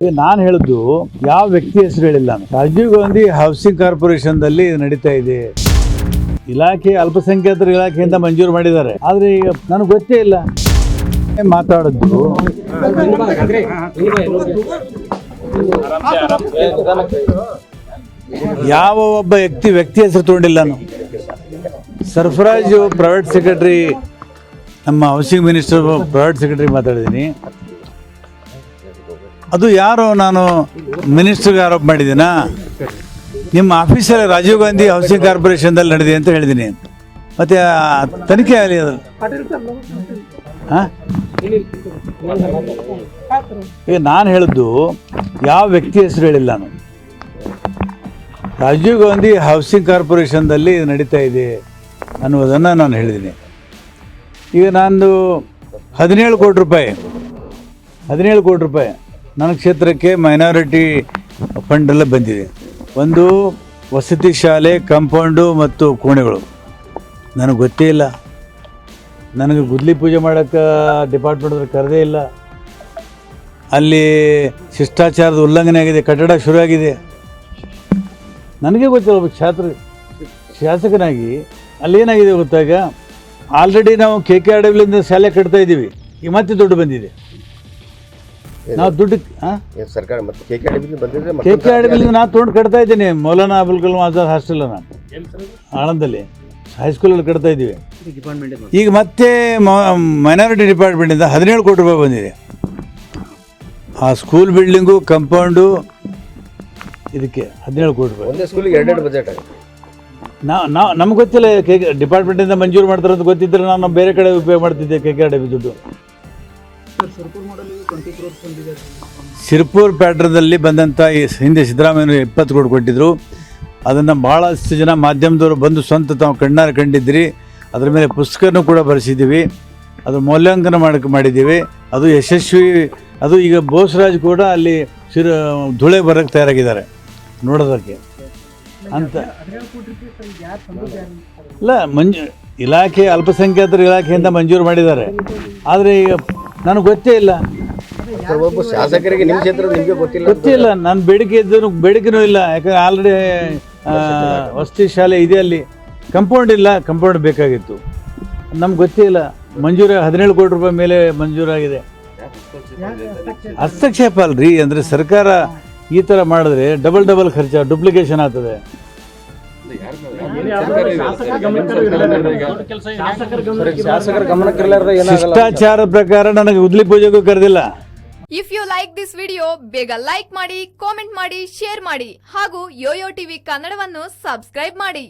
ನಾನು ಹೇಳಿದ್ದು ಯಾವ ವ್ಯಕ್ತಿ ಹೆಸರು ಹೇಳಿಲ್ಲ ರಾಜೀವ್ ಗಾಂಧಿ ಹೌಸಿಂಗ್ ಕಾರ್ಪೊರೇಷನ್ದಲ್ಲಿ ನಡೀತಾ ಇದೆ. ಇಲಾಖೆ, ಅಲ್ಪಸಂಖ್ಯಾತರ ಇಲಾಖೆಯಿಂದ ಮಂಜೂರು ಮಾಡಿದ್ದಾರೆ. ಆದ್ರೆ ಈಗ ನನಗೆ ಗೊತ್ತೇ ಇಲ್ಲ. ಮಾತಾಡಿದ್ರು ಯಾವ ಒಬ್ಬ ವ್ಯಕ್ತಿ ವ್ಯಕ್ತಿ ಹೆಸರು ತಗೊಂಡಿಲ್ಲ ನಾನು. ಸರ್ಫರಾಜು ಪ್ರೈವೇಟ್ ಸೆಕ್ರೆಟರಿ ನಮ್ಮ ಹೌಸಿಂಗ್ ಮಿನಿಸ್ಟರ್ ಪ್ರೈವೇಟ್ ಸೆಕ್ರೆಟರಿ ಮಾತಾಡಿದ್ದೀನಿ. ಅದು ಯಾರು ನಾನು ಮಿನಿಸ್ಟ್ರಿಗೆ ಆರೋಪ ಮಾಡಿದ್ದೀನಾ? ನಿಮ್ಮ ಆಫೀಸಲ್ಲಿ ರಾಜೀವ್ ಗಾಂಧಿ ಹೌಸಿಂಗ್ ಕಾರ್ಪೊರೇಷನ್ದಲ್ಲಿ ನಡೆದಿದೆ ಅಂತ ಹೇಳಿದ್ದೀನಿ. ಮತ್ತೆ ತನಿಖೆ ಆಗಲಿ ಅದು. ಹಾಂ? ಈಗ ನಾನು ಹೇಳಿದ್ದು ಯಾವ ವ್ಯಕ್ತಿ ಹೆಸರು ಹೇಳಿಲ್ಲ ನಾನು. ರಾಜೀವ್ ಗಾಂಧಿ ಹೌಸಿಂಗ್ ಕಾರ್ಪೊರೇಷನ್ದಲ್ಲಿ ನಡೀತಾ ಇದೆ ಅನ್ನುವುದನ್ನು ನಾನು ಹೇಳಿದ್ದೀನಿ. ಈಗ ನಂದು ಹದಿನೇಳು ಕೋಟಿ ರೂಪಾಯಿ, ಹದಿನೇಳು ಕೋಟಿ ರೂಪಾಯಿ ನನ್ನ ಕ್ಷೇತ್ರಕ್ಕೆ ಮೈನಾರಿಟಿ ಫಂಡ್ ಎಲ್ಲ ಬಂದಿದೆ. ಒಂದು ವಸತಿ ಶಾಲೆ ಕಾಂಪೌಂಡು ಮತ್ತು ಕೋಣೆಗಳು. ನನಗೆ ಗೊತ್ತೇ ಇಲ್ಲ. ನನಗೆ ಗುದ್ಲಿ ಪೂಜೆ ಮಾಡೋಕ್ಕೆ ಡಿಪಾರ್ಟ್ಮೆಂಟ್ ಕರೆದೇ ಇಲ್ಲ. ಅಲ್ಲಿ ಶಿಷ್ಟಾಚಾರದ ಉಲ್ಲಂಘನೆ ಆಗಿದೆ, ಕಟ್ಟಡ ಶುರುವಾಗಿದೆ ನನಗೆ ಗೊತ್ತಿಲ್ಲ, ಒಬ್ಬ ಛಾತ್ರ ಶಾಸಕನಾಗಿ ಅಲ್ಲಿ ಏನಾಗಿದೆ ಗೊತ್ತಾಗ? ಆಲ್ರೆಡಿ ನಾವು ಕೆ ಕೆ ಆರ್ ಡಬ್ಲ್ಯೂಯಿಂದ ಶಾಲೆ ಕಟ್ತಾ ಇದ್ದೀವಿ. ಈ ಮತ್ತೆ ದುಡ್ಡು ಬಂದಿದೆ. ನಾವು ದುಡ್ಡು ಸರ್ಕಾರ ಮತ್ತೆ ಕೆ ಕೆ ಬಂದಿದ್ರೆ ಕೆ ಕೆ ಆರ್ ನಾನು ತೊಗೊಂಡು ಕಟ್ತಾ ಇದ್ದೀನಿ. ಮೌಲಾನಾ ಅಬುಲ್ ಕಲಾಂ ಆಜಾದ್ ಹಾಸ್ಟೆಲ್ ನಾನು ಆಳಂದಲ್ಲಿ ಹೈಸ್ಕೂಲಲ್ಲಿ ಕಟ್ತಾ ಇದ್ದೀವಿ. ಈಗ ಮತ್ತೆ ಮೈನಾರಿಟಿ ಡಿಪಾರ್ಟ್ಮೆಂಟಿಂದ ಹದಿನೇಳು ಕೋಟಿ ರೂಪಾಯಿ ಬಂದಿದೆ. ಆ ಸ್ಕೂಲ್ ಬಿಲ್ಡಿಂಗು ಕಂಪೌಂಡು ಇದಕ್ಕೆ ಹದಿನೇಳು ಕೋಟಿ ರೂಪಾಯಿ. ಒಂದೇ ನಾ ಎರಡೆರಡು ಬಜೆಟ್ ಆಗುತ್ತೆ. ನಾವು ನಾವು ನಮ್ಗೆ ಗೊತ್ತಿಲ್ಲ ಕೆ ಡಿಪಾರ್ಟ್ಮೆಂಟಿಂದ ಮಂಜೂರು ಮಾಡ್ತಾರಂತ ಅಂತ ಗೊತ್ತಿದ್ದರೆ ನಾನು ಬೇರೆ ಕಡೆ ಉಪಯೋಗ ಮಾಡ್ತಿದ್ದೆ ಕೆ ಕೆ ಆರ್ ಡಬ್ಲ್ಯೂ ದುಡ್ಡು. ಸಿರ್ಪುರ್ ಪ್ಯಾಟ್ರದಲ್ಲಿ ಬಂದಂಥ ಈ ಹಿಂದೆ ಸಿದ್ದರಾಮಯ್ಯ ಇಪ್ಪತ್ತು ಕೋಟಿ ಕೊಟ್ಟಿದ್ದರು ಅದನ್ನು ಭಾಳಷ್ಟು ಜನ ಮಾಧ್ಯಮದವರು ಬಂದು ಸ್ವಂತ ತಾವು ಕಣ್ಣಾರೆ ಕಂಡಿದ್ರಿ ಅದರ ಮೇಲೆ ಪುಸ್ತಕನೂ ಕೂಡ ಬರೆಸಿದ್ದೀವಿ. ಅದು ಮೌಲ್ಯಾಂಕನ ಮಾಡಕ್ಕೆ ಮಾಡಿದ್ದೀವಿ. ಅದು ಯಶಸ್ವಿ ಅದು ಈಗ ಬೋಸ್ರಾಜ್ ಕೂಡ ಅಲ್ಲಿ ಸಿರು ಧುಳೆ ಬರೋಕ್ಕೆ ತಯಾರಾಗಿದ್ದಾರೆ ನೋಡೋದಕ್ಕೆ. ಅಂತ. ಇಲ್ಲ ಮಂಜು ಇಲಾಖೆ ಅಲ್ಪಸಂಖ್ಯಾತರ ಇಲಾಖೆಯಿಂದ ಮಂಜೂರು ಮಾಡಿದ್ದಾರೆ. ಆದರೆ ಈಗ ನನಗೆ ಗೊತ್ತೇ ಇಲ್ಲ. ಸರ್, ಒಬ್ಬ ಶಾಸಕರಿಗೆ ನಿಮ್ಮ ಕ್ಷೇತ್ರ ನಿಮಗೆ ಗೊತ್ತಿಲ್ಲ ಗೊತ್ತಿಲ್ಲ ನನ್ನ ಬೇಡಿಕೆ ಇದ್ದು ಬೇಡಿಕೆನೂ ಇಲ್ಲ. ಯಾಕಂದ್ರೆ ಆಲ್ರೆಡಿ ವಸತಿ ಶಾಲೆ ಇದೆ ಅಲ್ಲಿ. ಕಂಪೌಂಡ್ ಇಲ್ಲ. ಕಂಪೌಂಡ್ ಬೇಕಾಗಿತ್ತು. ನಮ್ಗೆ ಗೊತ್ತೇ ಇಲ್ಲ. ಮಂಜೂರ ಹದಿನೇಳು ಕೋಟಿ ರೂಪಾಯಿ ಮೇಲೆ ಮಂಜೂರಾಗಿದೆ ಹಸ್ತಕ್ಷೇಪ ಅಲ್ರಿ ಅಂದರೆ ಸರ್ಕಾರ ಈ ಥರ ಮಾಡಿದ್ರೆ ಡಬಲ್ ಡಬಲ್ ಖರ್ಚು ಡುಪ್ಲಿಕೇಶನ್ ಆಗ್ತದೆ. ಶಿಷ್ಟಾಚಾರ ಪ್ರಕಾರ ನನಗೆ ಉದ್ಲಿ ಪೂಜೆಗೂ ಕರೆದಿಲ್ಲ. If you like this video ಬೇಗ ಲೈಕ್ ಮಾಡಿ ಕಾಮೆಂಟ್ ಮಾಡಿ ಶೇರ್ ಮಾಡಿ ಹಾಗೂ ಯೋಯೋ ಟಿವಿ ಕನ್ನಡವನ್ನು ಸಬ್ಸ್ಕ್ರೈಬ್ ಮಾಡಿ.